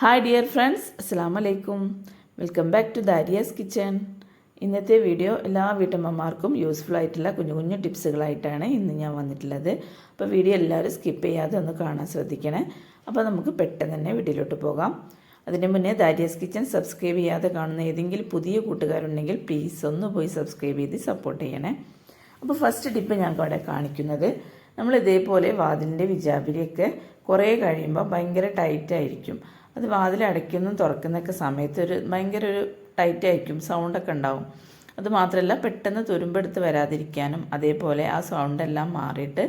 Hi dear friends അസ്സാം വലൈക്കും welcome back to Dariya's kitchen ഇന്നത്തെ വീഡിയോ എല്ലാ വീട്ടമ്മമാർക്കും യൂസ്ഫുൾ ആയിട്ടുള്ള കുഞ്ഞു കുഞ്ഞു ടിപ്സുകളായിട്ടാണ് ഇന്ന് ഞാൻ വന്നിട്ടുള്ളത്. അപ്പോൾ വീഡിയോ എല്ലാവരും സ്കിപ്പ് ചെയ്യാതെ ഒന്ന് കാണാൻ ശ്രദ്ധിക്കണേ. അപ്പോൾ നമുക്ക് പെട്ടെന്ന് തന്നെ വീട്ടിലോട്ട് പോകാം. അതിന് മുന്നേ ദാരിയാസ് കിച്ചൺ സബ്സ്ക്രൈബ് ചെയ്യാതെ കാണുന്ന ഏതെങ്കിലും പുതിയ കൂട്ടുകാരുണ്ടെങ്കിൽ പ്ലീസ് ഒന്ന് പോയി സബ്സ്ക്രൈബ് ചെയ്ത് സപ്പോർട്ട് ചെയ്യണേ. അപ്പോൾ ഫസ്റ്റ് ടിപ്പ് ഞങ്ങൾക്ക് അവിടെ കാണിക്കുന്നത്. നമ്മൾ ഇതേപോലെ വാതിലിന്റെ വിജാപിരിയൊക്കെ കുറേ കഴിയുമ്പോൾ ഭയങ്കര ടൈറ്റായിരിക്കും അത് വാതിൽ അടയ്ക്കുന്നതും തുറക്കുന്നൊക്കെ സമയത്ത് ഒരു ഭയങ്കര ഒരു ടൈറ്റ് ആയിരിക്കും സൗണ്ടൊക്കെ ഉണ്ടാവും. അത് മാത്രമല്ല പെട്ടെന്ന് തുരുമ്പെടുത്ത് വരാതിരിക്കാനും അതേപോലെ ആ സൗണ്ടെല്ലാം മാറിയിട്ട്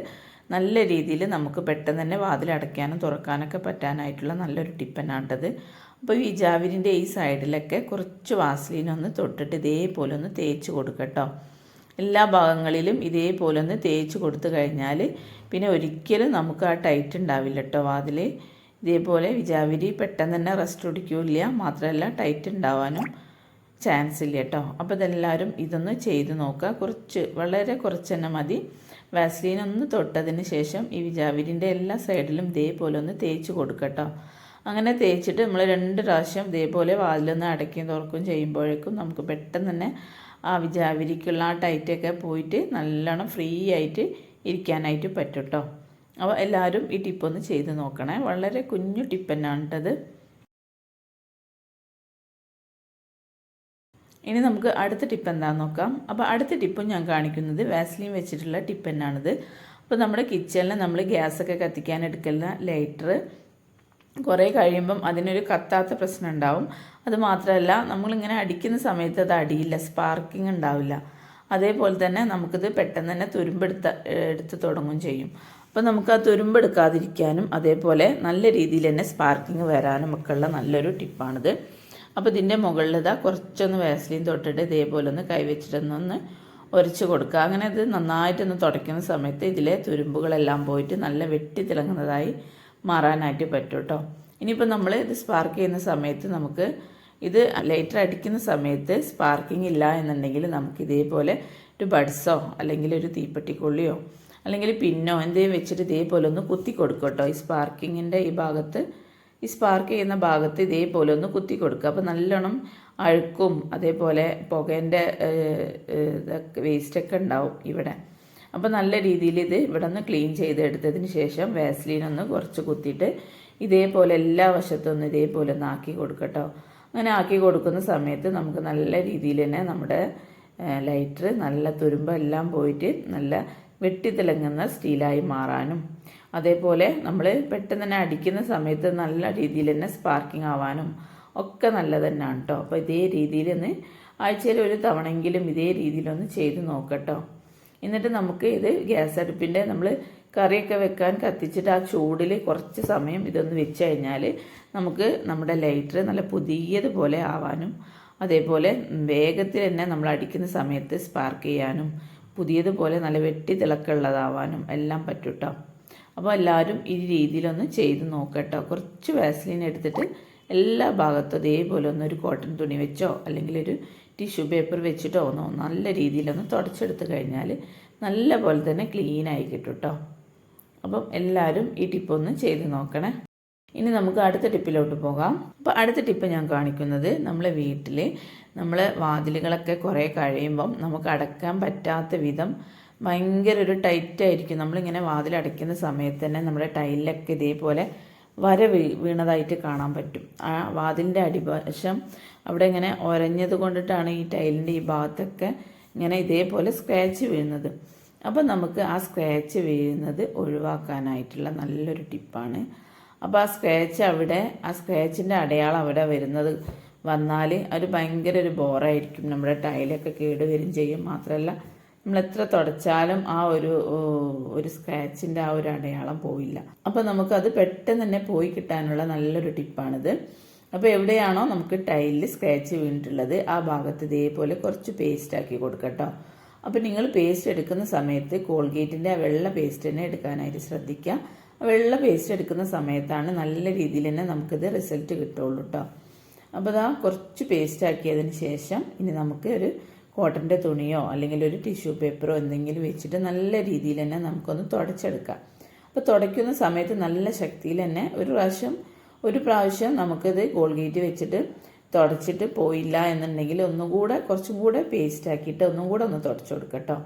നല്ല രീതിയിൽ നമുക്ക് പെട്ടെന്ന് തന്നെ വാതിൽ അടയ്ക്കാനും തുറക്കാനൊക്കെ പറ്റാനായിട്ടുള്ള നല്ലൊരു ടിപ്പനാട്ടത് അപ്പോൾ ഈ ജാവിരിന്റെ ഈ സൈഡിലൊക്കെ കുറച്ച് വാസ്ലീൻ ഒന്ന് തൊട്ടിട്ട് ഇതേപോലെ ഒന്ന് തേച്ച് കൊടുക്കട്ടോ എല്ലാ ഭാഗങ്ങളിലും ഇതേപോലെ ഒന്ന് തേച്ച് കൊടുത്തു കഴിഞ്ഞാൽ പിന്നെ ഒരിക്കലും നമുക്ക് ആ ടൈറ്റ് ഉണ്ടാവില്ല കേട്ടോ വാതിൽ ഇതേപോലെ വിജാവിരി പെട്ടെന്ന് തന്നെ റെസ്റ്റ് കുടിക്കില്ല. മാത്രമല്ല ടൈറ്റ് ഉണ്ടാവാനും ചാൻസ് ഇല്ല കേട്ടോ അപ്പോൾ ഇതെല്ലാവരും ഇതൊന്ന് ചെയ്ത് നോക്കുക. കുറച്ച് വളരെ കുറച്ച് തന്നെ മതി. വാസ്ലീൻ ഒന്ന് തൊട്ടതിന് ശേഷം ഈ വിജാവിരിന്റെ എല്ലാ സൈഡിലും ഇതേപോലെ ഒന്ന് തേച്ച് കൊടുക്കട്ടോ അങ്ങനെ തേച്ചിട്ട് നമ്മൾ രണ്ട് പ്രാവശ്യം ഇതേപോലെ വാതിലൊന്ന് അടയ്ക്കുകയും തുറക്കുകയും ചെയ്യുമ്പോഴേക്കും നമുക്ക് പെട്ടെന്ന് തന്നെ ആ വിജാവിരിക്കുള്ള ആ ടൈറ്റൊക്കെ പോയിട്ട് നല്ലോണം ഫ്രീ ആയിട്ട് ഇരിക്കാനായിട്ട് പറ്റും കേട്ടോ അപ്പോൾ എല്ലാവരും ഈ ടിപ്പൊന്ന് ചെയ്ത് നോക്കണേ. വളരെ കുഞ്ഞു ടിപ്പ് തന്നെയാണ് കേട്ടത് ഇനി നമുക്ക് അടുത്ത ടിപ്പ് എന്താണെന്ന് നോക്കാം. അപ്പോൾ അടുത്ത ടിപ്പും ഞാൻ കാണിക്കുന്നത് വാസ്ലിൻ വെച്ചിട്ടുള്ള ടിപ്പ് തന്നെയാണിത് അപ്പോൾ നമ്മുടെ കിച്ചണിൽ നമ്മൾ ഗ്യാസൊക്കെ കത്തിക്കാൻ എടുക്കുന്ന ലൈറ്റർ കുറേ കഴിയുമ്പം അതിനൊരു കത്താത്ത പ്രശ്നം ഉണ്ടാവും. അത് മാത്രമല്ല നമ്മളിങ്ങനെ അടിക്കുന്ന സമയത്ത് അത് അടിയില്ല സ്പാർക്കിംഗ് ഉണ്ടാവില്ല. അതേപോലെ തന്നെ നമുക്കിത് പെട്ടെന്ന് തന്നെ തുരുമ്പെടുത്ത എടുത്ത് തുടങ്ങും ചെയ്യും. അപ്പോൾ നമുക്ക് ആ തുരുമ്പെടുക്കാതിരിക്കാനും അതേപോലെ നല്ല രീതിയിൽ തന്നെ സ്പാർക്കിങ് വരാനും ഒക്കെ ഉള്ള നല്ലൊരു ടിപ്പാണിത്. അപ്പോൾ ഇതിന്റെ മുകളിൽ കുറച്ചൊന്ന് വാസ്ലിൻ തൊട്ടിട്ട് ഇതേപോലെ ഒന്ന് കൈവച്ചിട്ടൊന്നൊന്ന് ഒരച്ച് കൊടുക്കുക. അങ്ങനെ ഇത് നന്നായിട്ടൊന്ന് തുടയ്ക്കുന്ന സമയത്ത് ഇതിലെ തുരുമ്പുകളെല്ലാം പോയിട്ട് നല്ല വെട്ടി തിളങ്ങുന്നതായി മാറാനായിട്ട് പറ്റും കേട്ടോ ഇനിയിപ്പോൾ നമ്മൾ ഇത് സ്പാർക്ക് ചെയ്യുന്ന സമയത്ത് നമുക്ക് ഇത് ലൈറ്റർ അടിക്കുന്ന സമയത്ത് സ്പാർക്കിംഗ് ഇല്ല എന്നുണ്ടെങ്കിൽ നമുക്ക് ഇതേപോലെ ഒരു ബഡ്സോ അല്ലെങ്കിൽ ഒരു തീപ്പെട്ടിക്കൊള്ളിയോ അല്ലെങ്കിൽ പിന്നോ എന്തെങ്കിലും വെച്ചിട്ട് ഇതേപോലെ ഒന്ന് കുത്തി കൊടുക്കും കേട്ടോ. ഈ സ്പാർക്കിങ്ങിന്റെ ഈ ഭാഗത്ത് ഈ സ്പാർക്ക് ചെയ്യുന്ന ഭാഗത്ത് ഇതേപോലെ ഒന്ന് കുത്തി കൊടുക്കുക അപ്പോൾ നല്ലോണം അഴുക്കും അതേപോലെ പുകേന്റെ ഇതൊക്കെ വേസ്റ്റൊക്കെ ഉണ്ടാവും ഇവിടെ. അപ്പോൾ നല്ല രീതിയിൽ ഇത് ഇവിടെ നിന്ന് ക്ലീൻ ചെയ്തെടുത്തതിന് ശേഷം വാസ്ലീൻ ഒന്ന് കുറച്ച് കുത്തിയിട്ട് ഇതേപോലെ എല്ലാ വശത്തും ഇതേപോലെ ഒന്ന് ആക്കി കൊടുക്കട്ടോ അങ്ങനെ ആക്കി കൊടുക്കുന്ന സമയത്ത് നമുക്ക് നല്ല രീതിയിൽ തന്നെ നമ്മുടെ ലൈറ്റർ നല്ല തുരുമ്പെല്ലാം പോയിട്ട് നല്ല വെട്ടിത്തിളങ്ങുന്ന സ്റ്റീലായി മാറാനും. അതേപോലെ നമ്മൾ പെട്ടെന്ന് തന്നെ അടിക്കുന്ന സമയത്ത് നല്ല രീതിയിൽ തന്നെ സ്പാർക്കിംഗ് ആവാനും ഒക്കെ നല്ലത് തന്നെയാണ് കേട്ടോ അപ്പോൾ ഇതേ രീതിയിൽ ഒന്ന് ആഴ്ചയിൽ ഒരു തവണയെങ്കിലും ഇതേ രീതിയിലൊന്ന് ചെയ്ത് നോക്കട്ടോ. എന്നിട്ട് നമുക്ക് ഇത് ഗ്യാസ് അടുപ്പിന്റെ നമ്മൾ കറിയൊക്കെ വെക്കാൻ കത്തിച്ചിട്ട് ആ ചൂടിൽ കുറച്ച് സമയം ഇതൊന്ന് വെച്ച് കഴിഞ്ഞാൽ നമുക്ക് നമ്മുടെ ലൈറ്റർ നല്ല പുതിയതുപോലെ ആവാനും അതേപോലെ വേഗത്തിൽ തന്നെ നമ്മൾ അടിക്കുന്ന സമയത്ത് സ്പാർക്ക് ചെയ്യാനും പുതിയതുപോലെ നല്ല വെട്ടി തിളക്കമുള്ളതാവാനും എല്ലാം പറ്റും കേട്ടോ അപ്പോൾ എല്ലാവരും ഈ രീതിയിലൊന്ന് ചെയ്ത് നോക്കട്ടോ. കുറച്ച് വാസ്ലിൻ എടുത്തിട്ട് എല്ലാ ഭാഗത്തും അതേപോലെ ഒന്ന് ഒരു കോട്ടൺ തുണി വെച്ചോ അല്ലെങ്കിൽ ഒരു ടിഷ്യൂ പേപ്പർ വെച്ചിട്ടോ ഒന്ന് നല്ല രീതിയിലൊന്ന് തുടച്ചെടുത്ത് കഴിഞ്ഞാൽ നല്ല പോലെ തന്നെ ക്ലീൻ ആയി കിട്ടും കേട്ടോ അപ്പം എല്ലാവരും ഈ ടിപ്പൊന്ന് ചെയ്ത് നോക്കണേ. ഇനി നമുക്ക് അടുത്ത ടിപ്പിലോട്ട് പോകാം. അപ്പോൾ അടുത്ത ടിപ്പ് ഞാൻ കാണിക്കുന്നത് നമ്മളെ വീട്ടിൽ നമ്മൾ വാതിലുകളൊക്കെ കുറേ കഴിയുമ്പം നമുക്ക് അടക്കാൻ പറ്റാത്ത വിധം ഭയങ്കര ഒരു ടൈറ്റ് ആയിരിക്കും. നമ്മളിങ്ങനെ വാതിലടയ്ക്കുന്ന സമയത്ത് തന്നെ നമ്മുടെ ടൈലിലൊക്കെ ഇതേപോലെ വര വീ വീണതായിട്ട് കാണാൻ പറ്റും. ആ വാതിലിന്റെ അടിവശം അവിടെ ഇങ്ങനെ ഒരഞ്ഞത് കൊണ്ടിട്ടാണ് ഈ ടൈലിന്റെ ഈ ഭാഗത്തൊക്കെ ഇങ്ങനെ ഇതേപോലെ സ്ക്രാച്ച് വീഴുന്നത്. അപ്പോൾ നമുക്ക് ആ സ്ക്രാച്ച് വീഴുന്നത് ഒഴിവാക്കാനായിട്ടുള്ള നല്ലൊരു ടിപ്പാണ്. അപ്പോൾ ആ സ്ക്രാച്ച് അവിടെ ആ സ്ക്രാച്ചിന്റെ അടയാളം അവിടെ വരുന്നത് വന്നാൽ അത് ഭയങ്കര ഒരു ബോറായിരിക്കും നമ്മുടെ ടൈലൊക്കെ കേട് വരും ചെയ്യും. മാത്രമല്ല നമ്മൾ എത്ര തുടച്ചാലും ആ ഒരു ഒരു സ്ക്രാച്ചിന്റെ ആ ഒരു അടയാളം പോയില്ല അപ്പോൾ നമുക്കത് പെട്ടെന്ന് തന്നെ പോയി കിട്ടാനുള്ള നല്ലൊരു ടിപ്പാണിത് അപ്പോൾ എവിടെയാണോ നമുക്ക് ടൈലിൽ സ്ക്രാച്ച് വീണിട്ടുള്ളത് ആ ഭാഗത്ത് ഇതേപോലെ കുറച്ച് പേസ്റ്റ് ആക്കി കൊടുക്കട്ടോ അപ്പോൾ നിങ്ങൾ പേസ്റ്റ് എടുക്കുന്ന സമയത്ത് കോൾഗേറ്റിന്റെ ആ വെള്ള പേസ്റ്റ് തന്നെ എടുക്കാനായിട്ട് ശ്രദ്ധിക്കുക. വെള്ള പേസ്റ്റ് എടുക്കുന്ന സമയത്താണ് നല്ല രീതിയിൽ തന്നെ നമുക്കിത് റിസൾട്ട് കിട്ടുള്ളൂ കേട്ടോ അപ്പോൾ അതാ കുറച്ച് പേസ്റ്റ് ആക്കിയതിന് ശേഷം ഇനി നമുക്ക് ഒരു കോട്ടന്റെ തുണിയോ അല്ലെങ്കിൽ ഒരു ടിഷ്യൂ പേപ്പറോ എന്തെങ്കിലും വെച്ചിട്ട് നല്ല രീതിയിൽ തന്നെ നമുക്കൊന്ന് തുടച്ചെടുക്കാം. അപ്പോൾ തുടയ്ക്കുന്ന സമയത്ത് നല്ല ശക്തിയിൽ തന്നെ ഒരു പ്രാവശ്യം ഒരു പ്രാവശ്യം നമുക്കിത് കോൾഗേറ്റ് വെച്ചിട്ട് തുടച്ചിട്ട് പോയില്ല എന്നുണ്ടെങ്കിൽ ഒന്നും കൂടെ കുറച്ചും കൂടെ പേസ്റ്റ് ആക്കിയിട്ട് ഒന്നും കൂടെ ഒന്ന് തുടച്ചു കൊടുക്കട്ടോ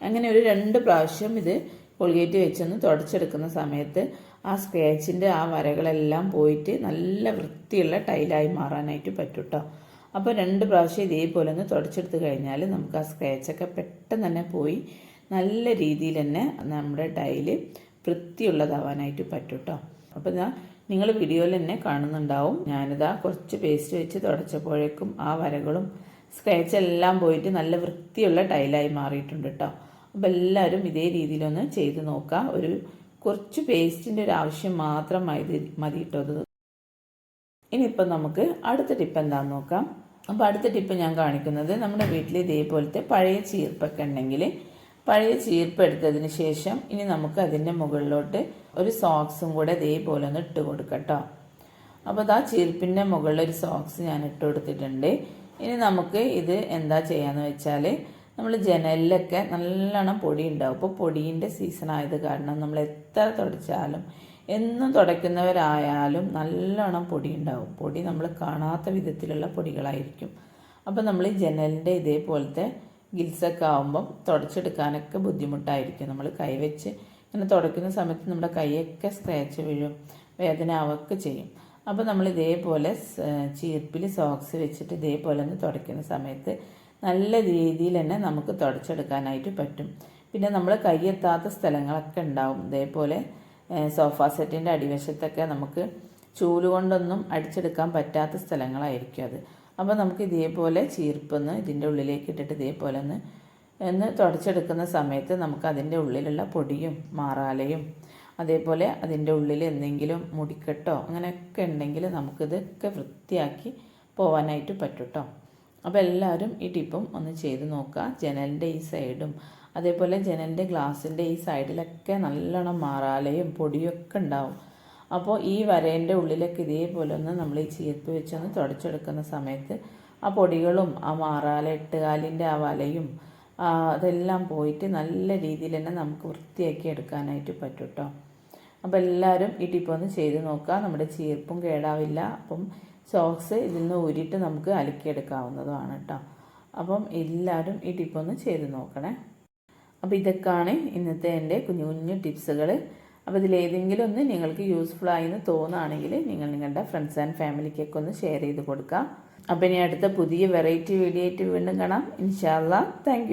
അങ്ങനെ ഒരു രണ്ട് പ്രാവശ്യം ഇത് കോൾഗേറ്റ് വെച്ചൊന്ന് തുടച്ചെടുക്കുന്ന സമയത്ത് ആ സ്ക്രാച്ചിന്റെ ആ വരകളെല്ലാം പോയിട്ട് നല്ല വൃത്തിയുള്ള ടൈലായി മാറാനായിട്ട് പറ്റും കേട്ടോ അപ്പോൾ രണ്ട് പ്രാവശ്യം ഇതേപോലെ ഒന്ന് തുടച്ചെടുത്ത് കഴിഞ്ഞാൽ നമുക്ക് ആ സ്ക്രാച്ചൊക്കെ പെട്ടെന്ന് തന്നെ പോയി നല്ല രീതിയിൽ തന്നെ നമ്മുടെ ടൈൽ വൃത്തിയുള്ളതാവാനായിട്ട് പറ്റും കേട്ടോ അപ്പോൾ ഞാൻ നിങ്ങൾ വീഡിയോയിൽ തന്നെ കാണുന്നുണ്ടാവും. ഞാനിതാ കുറച്ച് പേസ്റ്റ് വെച്ച് തുടച്ചപ്പോഴേക്കും ആ വരകളും സ്ക്രാച്ച് എല്ലാം പോയിട്ട് നല്ല വൃത്തിയുള്ള ടൈലായി മാറിയിട്ടുണ്ട് കേട്ടോ അപ്പോൾ എല്ലാവരും ഇതേ രീതിയിലൊന്ന് ചെയ്ത് നോക്കുക ഒരു കുറച്ച് പേസ്റ്റിന്റെ ഒരു ആവശ്യം മാത്രം മതി മതി കേട്ടോ അത്. ഇനിയിപ്പം നമുക്ക് അടുത്ത ടിപ്പ് എന്താണെന്ന് നോക്കാം. അപ്പോൾ അടുത്ത ടിപ്പ് ഞാൻ കാണിക്കുന്നത് നമ്മുടെ വീട്ടിൽ ഇതേപോലത്തെ പഴയ ചീർപ്പൊക്കെ ഉണ്ടെങ്കിൽ പഴയ ചീർപ്പ് എടുത്തതിന് ശേഷം ഇനി നമുക്ക് അതിന്റെ മുകളിലോട്ട് ഒരു സോക്സും കൂടെ ഇതേപോലെ ഒന്ന് ഇട്ട് കൊടുക്കട്ടോ അപ്പോൾ ആ ചീർപ്പിന്റെ മുകളിൽ ഒരു സോക്സ് ഞാൻ ഇട്ട് കൊടുത്തിട്ടുണ്ട്. ഇനി നമുക്ക് ഇത് എന്താ ചെയ്യാന്ന് വെച്ചാൽ നമ്മൾ ജനലിലൊക്കെ നല്ലോണം പൊടി ഉണ്ടാവും അപ്പോൾ പൊടീന്റെ സീസൺ ആയത് കാരണം നമ്മൾ എത്ര തുടച്ചാലും എന്നും തുടയ്ക്കുന്നവരായാലും നല്ലോണം പൊടി ഉണ്ടാവും പൊടി നമ്മൾ കാണാത്ത വിധത്തിലുള്ള പൊടികളായിരിക്കും. അപ്പോൾ നമ്മൾ ജനലിന്റെ ഇതേപോലത്തെ ഗിൽസൊക്കെ ആകുമ്പം തുടച്ചെടുക്കാനൊക്കെ ബുദ്ധിമുട്ടായിരിക്കും. നമ്മൾ കൈവച്ച് ഇങ്ങനെ തുടയ്ക്കുന്ന സമയത്ത് നമ്മുടെ കൈയൊക്കെ സ്ക്രാച്ച് വീഴും വേദന ആവൊക്കെ ചെയ്യും. അപ്പോൾ നമ്മൾ ഇതേപോലെ ചീർപ്പിൽ സോക്സ് വെച്ചിട്ട് ഇതേപോലെ ഒന്ന് തുടയ്ക്കുന്ന സമയത്ത് നല്ല രീതിയിൽ തന്നെ നമുക്ക് തുടച്ചെടുക്കാനായിട്ട് പറ്റും. പിന്നെ നമ്മൾ കയ്യെത്താത്ത സ്ഥലങ്ങളൊക്കെ ഉണ്ടാവും. ഇതേപോലെ സോഫ സെറ്റിന്റെ അടിവശത്തൊക്കെ നമുക്ക് ചൂൽ കൊണ്ടൊന്നും അടിച്ചെടുക്കാൻ പറ്റാത്ത സ്ഥലങ്ങളായിരിക്കും അത്. അപ്പോൾ നമുക്ക് ഇതേപോലെ ചീർപ്പൊന്ന് ഇതിന്റെ ഉള്ളിലേക്ക് ഇട്ടിട്ട് ഇതേപോലെ ഒന്ന് ഒന്ന് തുടച്ചെടുക്കുന്ന സമയത്ത് നമുക്ക് അതിന്റെ ഉള്ളിലുള്ള പൊടിയും മാറാലയും അതേപോലെ അതിന്റെ ഉള്ളിൽ എന്തെങ്കിലും മുടിക്കെട്ടോ അങ്ങനെയൊക്കെ ഉണ്ടെങ്കിൽ നമുക്കിതൊക്കെ വൃത്തിയാക്കി പോവാനായിട്ട് പറ്റും കേട്ടോ അപ്പോൾ എല്ലാവരും ഈ ടിപ്പും ഒന്ന് ചെയ്ത് നോക്കുക. ജനലിന്റെ ഈ സൈഡും അതേപോലെ ജനലിന്റെ ഗ്ലാസിന്റെ ഈ സൈഡിലൊക്കെ നല്ലോണം മാറാലയും പൊടിയൊക്കെ ഉണ്ടാവും. അപ്പോൾ ഈ വരേന്റെ ഉള്ളിലൊക്കെ ഇതേപോലെ ഒന്ന് നമ്മൾ ഈ ചീർപ്പ് വെച്ചൊന്ന് തുടച്ചെടുക്കുന്ന സമയത്ത് ആ പൊടികളും ആ മാറാല എട്ടുകാലിന്റെ ആ വലയും അതെല്ലാം പോയിട്ട് നല്ല രീതിയിൽ തന്നെ നമുക്ക് വൃത്തിയാക്കി എടുക്കാനായിട്ട് പറ്റും കേട്ടോ അപ്പോൾ എല്ലാവരും ഈ ടിപ്പ് ഒന്ന് ചെയ്ത് നോക്കുക. നമ്മുടെ ചീർപ്പും കേടാവില്ല. അപ്പം സോക്സ് ഇതിൽ നിന്ന് ഊരിയിട്ട് നമുക്ക് അലക്കിയെടുക്കാവുന്നതുമാണ് കേട്ടോ. അപ്പം എല്ലാവരും ഈ ടിപ്പ് ഒന്ന് ചെയ്ത് നോക്കണേ. അപ്പോൾ ഇതൊക്കെയാണ് ഇന്നത്തെ എന്റെ കുഞ്ഞു കുഞ്ഞു ടിപ്സുകൾ അപ്പോൾ ഇതിലേതെങ്കിലും ഒന്ന് നിങ്ങൾക്ക് യൂസ്ഫുൾ ആയി എന്ന് തോന്നുകയാണെങ്കിൽ നിങ്ങൾ നിങ്ങളുടെ ഫ്രണ്ട്സ് ആൻഡ് ഫാമിലിക്കൊക്കെ ഒന്ന് ഷെയർ ചെയ്ത് കൊടുക്കുക അപ്പോൾ ഇനി അടുത്ത പുതിയ വെറൈറ്റി വീഡിയോ ആയിട്ട് വീണ്ടും കാണാം. ഇൻഷാല്ല താങ്ക്